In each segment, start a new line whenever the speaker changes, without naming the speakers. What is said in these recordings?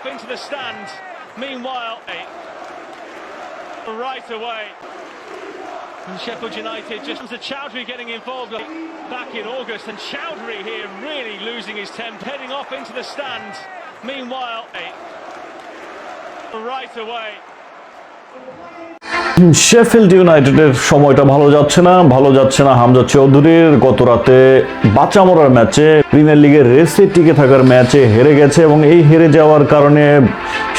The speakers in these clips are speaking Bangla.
off into the stand. Meanwhile, right away. And Sheffield United just comes to Chowdhury getting involved back in August, and Chowdhury here really losing his temper, heading off into the stand. Meanwhile, right away.
Sheffield ইউনাইটেডের সময়টা ভালো যাচ্ছে না, ভালো যাচ্ছে না হামজা চৌধুরীর। গত রাতে বাঁচা মরার ম্যাচে প্রিমিয়ার লিগের রেসে টিকে থাকার ম্যাচে হেরে গেছে এবং এই হেরে যাওয়ার কারণে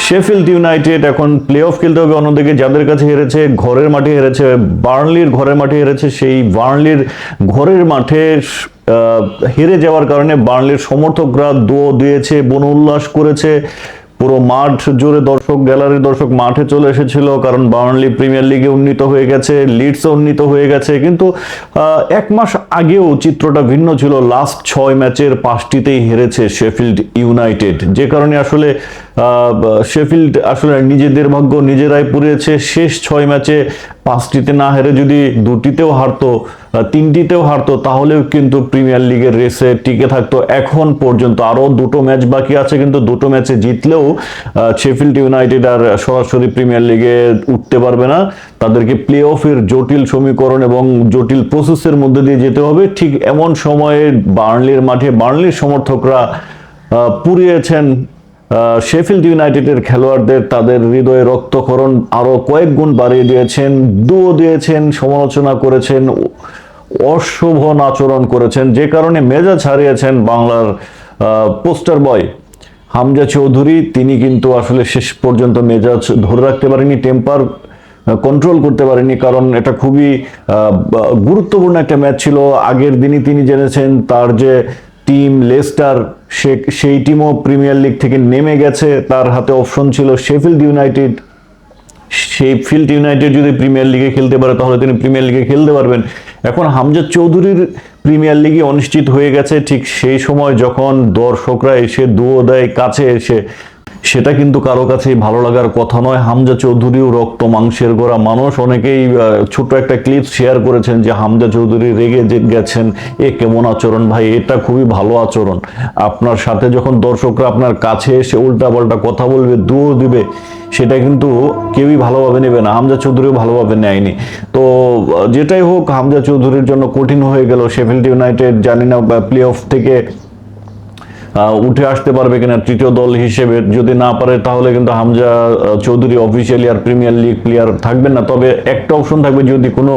শেফিল্ড ইউনাইটেড এখন প্লে অফ খেলতে হবে। অন্যদিকে যাদের কাছে হেরেছে, ঘরের মাঠে হেরেছে, বার্নলির ঘরের মাঠে হেরেছে, সেই বার্নলির ঘরের মাঠে হেরে যাওয়ার কারণে বার্নলির সমর্থকরা দো দিয়েছে বন উল্লাস করেছে। পুরো মাঠ জুড়ে দর্শক, গ্যালারির দর্শক মাঠে চলে এসেছিল কারণ বার্নলি প্রিমিয়ার লিগে উন্নীত হয়ে গেছে, লিডসে উন্নীত হয়ে গেছে। কিন্তু এক মাস আগেও চিত্রটা ভিন্ন ছিল। লাস্ট ছয় ম্যাচের পাঁচটিতেই হেরেছে শেফিল্ড ইউনাইটেড। যে কারণে আসলে শেফিল্ড আসলে নিজেদের ভাগ্য নিজেরাই পুড়িয়েছে। শেষ ছয় ম্যাচে পাঁচটিতে না হেরে যদি দুটিতেও হারতো তিনটিতেও হারতো, তাহলেও কিন্তু প্রিমিয়ার লিগের রেসে টিকে থাকতো। এখন পর্যন্ত আরও দুটো ম্যাচ বাকি আছে, কিন্তু দুটো ম্যাচে জিতলেও শেফিল্ড ইউনাইটেড আর সরাসরি প্রিমিয়ার লিগে উঠতে পারবে না। তাদেরকে প্লে অফের জটিল সমীকরণ এবং জটিল প্রসেসের মধ্যে দিয়ে যেতে হবে। ঠিক এমন সময়ে বার্নলির মাঠে বার্নলির সমর্থকরা পুড়িয়েছেন শেফিল্ড ইউনাইটেডের খেলোয়াড়দের তাদের হৃদয়ে রক্তক্ষরণ আরও কয়েক গুণ বাড়িয়ে দিয়েছেন, দুও দিয়েছেন, সমালোচনা করেছেন, অশোভন আচরণ করেছেন, যে কারণে মেজাজ হারিয়েছেন বাংলার পোস্টার বয় হামজা চৌধুরী। তিনি কিন্তু আসলে শেষ পর্যন্ত মেজাজ ধরে রাখতে পারেনি, টেম্পার কন্ট্রোল করতে পারেনি, কারণ এটা খুবই গুরুত্বপূর্ণ একটা ম্যাচ ছিল। আগের দিনই তিনি জেনেছেন তার যে টিম লেস্টার, সে, সেই টিমও প্রিমিয়ার লিগ থেকে নেমে গেছে। তার হাতে অপশন ছিল শেফিল্ড ইউনাইটেড শেফিল্ড ইউনাইটেড যদি প্রিমিয়ার লিগে খেলতে পারে, তাহলে তিনি প্রিমিয়ার লিগে খেলতে পারবেন। এখন হামজা চৌধুরীর প্রিমিয়ার লিগে অনিশ্চিত হয়ে গেছে। ঠিক সেই সময় যখন দর্শকরা এসে দুও দেয় কাছে এসে সেটা কিন্তু কারও কাছেই ভালো লাগার কথা নয়। হামজা চৌধুরীও রক্ত মাংসের গোড়া মানুষ। অনেকেই ছোট একটা ক্লিপ শেয়ার করেছেন যে হামজা চৌধুরী রেগে গেছেন। এ কেমন আচরণ ভাই? এটা খুবই ভালো আচরণ। আপনার সাথে যখন দর্শকরা আপনার কাছে এসে উল্টা পাল্টা কথা বলবে দুও দিবে, সেটা কিন্তু কেউই ভালোভাবে নেবে না। হামজা চৌধুরীও ভালোভাবে নেয়নি। তো, যেটাই হোক, হামজা চৌধুরীর জন্য কঠিন হয়ে গেল। শেফিল্ড ইউনাইটেড জানি না প্লে অফ থেকে উঠে আসতে পারবে কিনা তৃতীয় দল হিসেবে যদি না পারে, তাহলে কিন্তু হামজা চৌধুরী অফিসিয়ালি আর প্রিমিয়ার লিগ প্লেয়ার থাকবেন না। তবে একটা অপশন থাকবে, যদি কোনো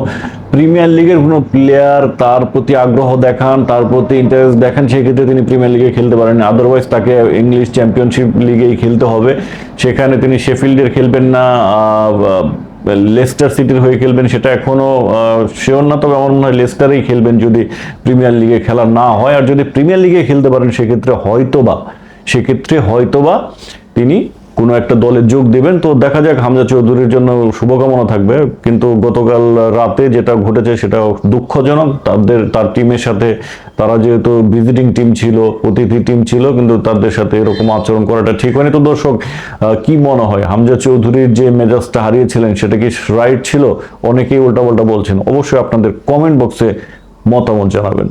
প্রিমিয়ার লিগের কোনো প্লেয়ার তার প্রতি আগ্রহ দেখান, তার প্রতি ইন্টারেস্ট দেখান, সেক্ষেত্রে তিনি প্রিমিয়ার লিগে খেলতে পারেন। আদারওয়াইজ তাকে ইংলিশ চ্যাম্পিয়নশিপ লিগেই খেলতে হবে। সেখানে তিনি শেফিল্ডের খেলবেন না লেস্টার সিটির হয়ে খেলবেন সেটা এখনও শিওর না, তবে আমার মনে হয় লেস্টারেই খেলবেন যদি প্রিমিয়ার লিগে খেলা না হয়। আর যদি প্রিমিয়ার লিগে খেলতে পারেন, সেক্ষেত্রে হয়তোবা সেক্ষেত্রে হয়তোবা তিনি কোনো একটা দলে যোগ দেবেন, তো দেখা যাক হামজা চৌধুরীর জন্য শুভকামনা থাকবে। কিন্তু গতকাল রাতে যেটা ঘটেছে সেটা দুঃখজনক। তাদের, তার টিমের সাথে তারা যেহেতু ভিজিটিং টিম ছিল, অতিথি টিম ছিল, কিন্তু তাদের সাথে এরকম আচরণ করাটা ঠিক হয়নি। তো দর্শক কি মনে হয়? হামজা চৌধুরীর যে মেজাজটা হারিয়েছিলেন, সেটা কি রাইট ছিল? অনেকেই উল্টাপাল্টা বলছেন। অবশ্যই আপনাদের কমেন্ট বক্সে মতামত জানাবেন।